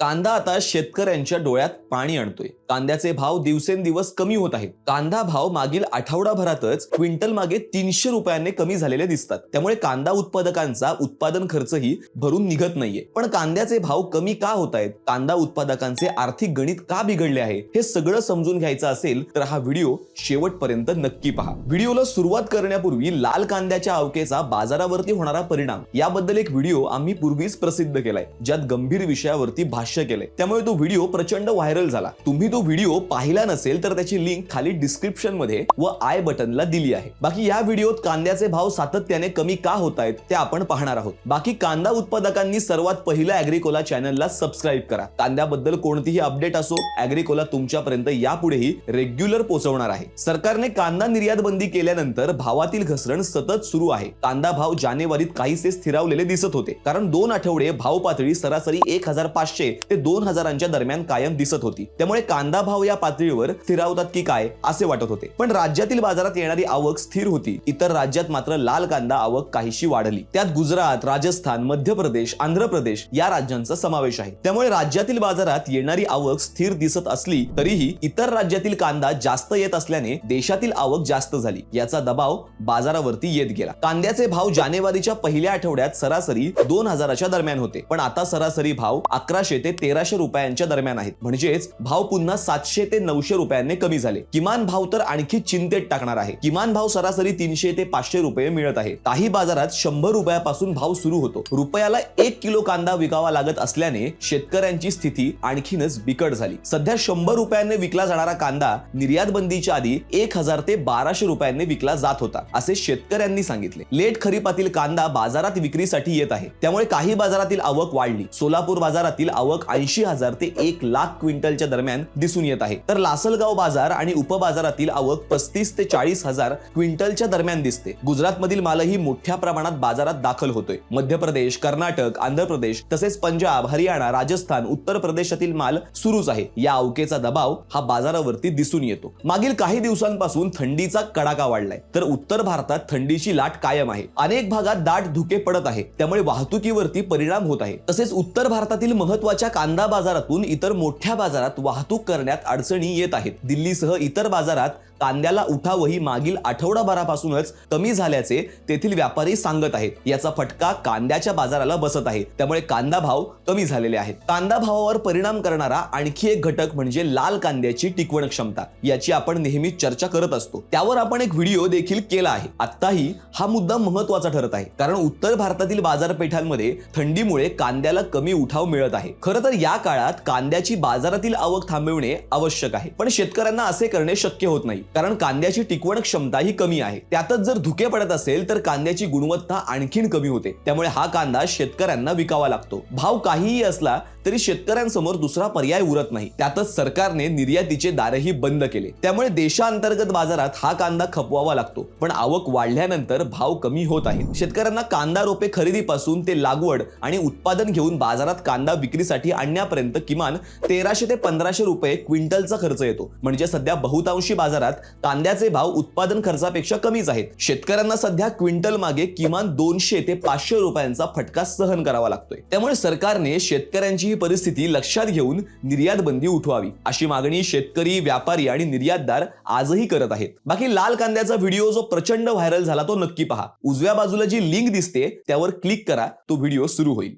कांदा आता शेतकऱ्यांच्या डोळ्यात पाणी आणतोय. कांद्याचे भाव दिवसेंदिवस कमी होत आहेत. कांदा भाव मागील आठवडाभरातच क्विंटल मागे तीनशे रुपयांनी कमी झालेले दिसतात. त्यामुळे कांदा उत्पादकांचा उत्पादन खर्चही भरून निघत नाहीये. पण कांद्याचे भाव कमी का होत आहेत? कांदा उत्पादकांचे आर्थिक गणित का बिघडले आहे? हे सगळं समजून घ्यायचं असेल तर हा व्हिडिओ शेवटपर्यंत नक्की पहा. व्हिडिओला सुरुवात करण्यापूर्वी लाल कांद्याच्या अवकेचा बाजारावरती होणारा परिणाम. याबद्दल एक व्हिडिओ आम्ही पूर्वीच प्रसिद्ध केलाय. ज्यात गंभीर विषयावरती भाष्य केले त्यामुळे तो व्हिडिओ प्रचंड व्हायरल झाला. तुम्ही तो व्हिडिओ पाहिला नसेल तर त्याची लिंक खाली डिस्क्रिप्शनमध्ये व आय बटनला दिली आहे. बाकी या व्हिडिओत कांद्याचे भाव सातत्याने कमी का होत आहेत ते आपण पाहणार आहोत. बाकी कांदा उत्पादकांनी सर्वात पहिलं अॅग्रिकोला चॅनलला सबस्क्राईब करा. कांद्याबद्दल कोणतीही अपडेट असो अॅग्रिकोला तुमच्यापर्यंत यापुढेही रेग्युलर पोहोचवणार आहे. सरकारने कांदा निर्यात बंदी केल्यानंतर भावातील घसरण सतत सुरू आहे. कांदा भाव जानेवारीत काहीसे स्थिरावलेले दिसत होते. कारण दोन आठवडे भाव पातळी सरासरी एक हजार पाचशे ते दोन हजारांच्या दरम्यान कायम दिसत होती. त्यामुळे कांदा भाव या पातळीवर स्थिरावतात की काय असे वाटत होते. पण राज्यातील बाजारात येणारी आवक स्थिर होती. इतर राज्यात मात्र लाल कांदा आवक काहीशी वाढली. त्यात गुजरात राजस्थान मध्य प्रदेश आंध्र प्रदेश या राज्यांचा समावेश आहे. त्यामुळे राज्यातील बाजारात येणारी आवक स्थिर दिसत असली तरीही इतर राज्यातील कांदा जास्त येत असल्याने देशातील आवक जास्त झाली. याचा दबाव बाजारावरती येत गेला. कांद्याचे भाव जानेवारीच्या पहिल्या आठवड्यात सरासरी दोन हजाराच्या दरम्यान होते. पण आता सरासरी भाव अकराशे ते तेराशे रुपयांच्या दरम्यान आहेत. म्हणजेच भाव पुन्हा सातशे ते नऊशे रुपयांनी कमी झाले. किमान भाव तर आणखी चिंतेत टाकणार आहे. किमान भाव सरासरी तीनशे ते पाचशे रुपये मिळत आहे. काही बाजारात शंभर रुपयापासून भाव सुरू होतो. रुपयाला एक किलो कांदा विकावा लागत असल्याने शेतकऱ्यांची स्थिती आणखीनच बिकट झाली. सध्या शंभर रुपयांनी विकला जाणारा कांदा निर्यात बंदीच्या आधी एक हजार ते बाराशे रुपयांनी विकला जात होता असे शेतकऱ्यांनी सांगितले. लेट खरीपातील कांदा बाजारात विक्रीसाठी येत आहे. त्यामुळे काही बाजारातील आवक वाढली. सोलापूर बाजारातील आवक ऐंशी हजार ते एक लाख क्विंटलच्या दरम्यान दिसून येत आहे. तर लासलगाव बाजार आणि उपबाजारातील आवक पस्तीस ते चाळीस हजार क्विंटलच्या दरम्यान दिसते. गुजरातमधील मालही मोठ्या प्रमाणात बाजारात दाखल होतोय. मध्य प्रदेश कर्नाटक आंध्र प्रदेश तसेच पंजाब हरियाणा राजस्थान उत्तर प्रदेशातील माल सुरूच आहे. या अवकेचा दबाव हा बाजारावरती दिसून येतो. मागील काही दिवसांपासून थंडीचा कडाका वाढलाय. तर उत्तर भारतात थंडीची लाट कायम आहे. अनेक भागात दाट धुके पडत आहे. त्यामुळे वाहतुकीवरती परिणाम होत आहे. तसेच उत्तर भारतातील महत्त्वाचे महत्त्वाच्या कांदा बाजारातून इतर मोठ्या बाजारात वाहतूक करण्यात अडचणी येत आहेत. दिल्लीसह इतर बाजारात कांद्याला उठावही मागील आठवडाभरापासूनच कमी झाल्याचे तेथील व्यापारी सांगत आहेत. याचा फटका कांद्याच्या बाजाराला बसत आहे. त्यामुळे कांदा भाव कमी झालेले आहेत. कांदा भावावर परिणाम करणारा आणखी एक घटक म्हणजे लाल कांद्याची टिकवण क्षमता. याची आपण नेहमी चर्चा करत असतो. त्यावर आपण एक व्हिडिओ देखील केला आहे. आत्ताही हा मुद्दा महत्त्वाचा ठरत आहे. कारण उत्तर भारतातील बाजारपेठांमध्ये थंडीमुळे कांद्याला कमी उठाव मिळत आहे. खरं तर या काळात कांद्याची बाजारातील आवक थांबविणे आवश्यक आहे. पण शेतकऱ्यांना असे करणे शक्य होत नाही. कारण कांद्याची टिकवण क्षमता ही कमी आहे. त्यातच जर धुके पडत असेल तर कांद्याची गुणवत्ता आणखीन कमी होते. त्यामुळे हा कांदा शेतकऱ्यांना विकावा लागतो. भाव काहीही असला तरी शेतकऱ्यांसमोर दुसरा पर्याय उरत नाही. त्यातच सरकारने निर्यातीचे दारही बंद केले. त्यामुळे देशांतर्गत बाजारात हा कांदा खपवावा लागतो. पण आवक वाढल्यानंतर भाव कमी होत आहेत शेतकऱ्यांना कांदा रोपे खरेदीपासून ते लागवड आणि उत्पादन घेऊन बाजारात कांदा विक्रीसाठी आणण्यापर्यंत किमान तेराशे ते पंधराशे रुपये क्विंटलचा खर्च येतो. म्हणजे सध्या बहुतांशी बाजारात कांद्याचे भाव उत्पादन खर्चापेक्षा कमीच आहेत. शेतकऱ्यांना सध्या क्विंटल मागे किमान दोनशे ते पाचशे रुपयांचा फटका सहन करावा लागतोय. त्यामुळे सरकारने शेतकऱ्यांची ही परिस्थिती लक्षात घेऊन निर्यात बंदी उठवावी. अशी मागणी शेतकरी व्यापारी आणि निर्यातदार आजही करत आहेत. बाकी लाल कांद्याचा व्हिडिओ जो प्रचंड व्हायरल झाला तो नक्की पहा. उजव्या बाजूला जी लिंक दिसते त्यावर क्लिक करा तो व्हिडिओ सुरू होईल.